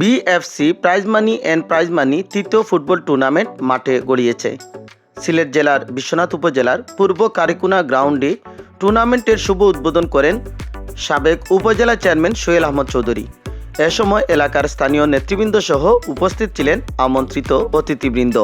BFC prize money and prize money তৃতীয় football tournament মাঠে গড়িয়েছে। সিলেট জেলার বিশ্বনাথ উপজেলার পূর্ব কারিকুনা গ্রাউন্ডে টুর্নামেন্টের শুভ উদ্বোধন করেন সাবেক উপজেলা চেয়ারম্যান সোহেল আহমদ চৌধুরী। এ সময় এলাকার স্থানীয় নেতৃবৃন্দ সহ উপস্থিত ছিলেন আমন্ত্রিত অতিথিবৃন্দ।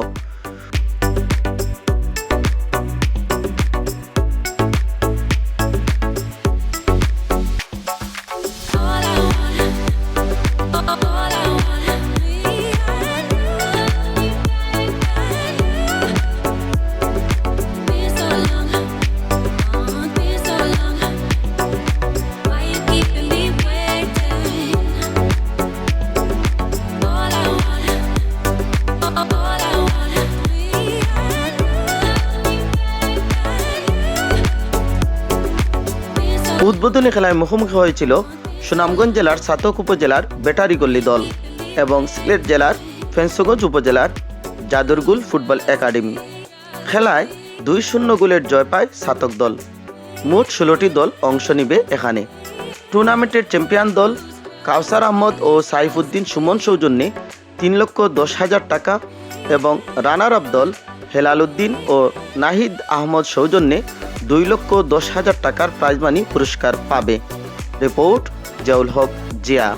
উদ্বোধনী খেলায় মুখোমুখি হয়েছিল সুনামগঞ্জ জেলার সাতক উপজেলার বেটারিগল্লি দল এবং সিলেট জেলার ফেন্সগঞ্জ উপজেলার জাদুরগুল ফুটবল একাডেমি। খেলায় দুই শূন্য গোলের জয় পায় সাতক দল। মোট ষোলোটি দল অংশ নিবে এখানে। টুর্নামেন্টের চ্যাম্পিয়ন দল কাউসার আহমদ ও সাইফুদ্দিন সুমন সৌজন্যে তিন লক্ষ দশ হাজার টাকা এবং রানার আপ দল হেলাল উদ্দিন ও নাহিদ আহমদ সৌজন্যে দুই লক্ষ দশ হাজার টাকার প্রাইজমানি পুরস্কার পাবে। রিপোর্ট জাউল হক জিয়া।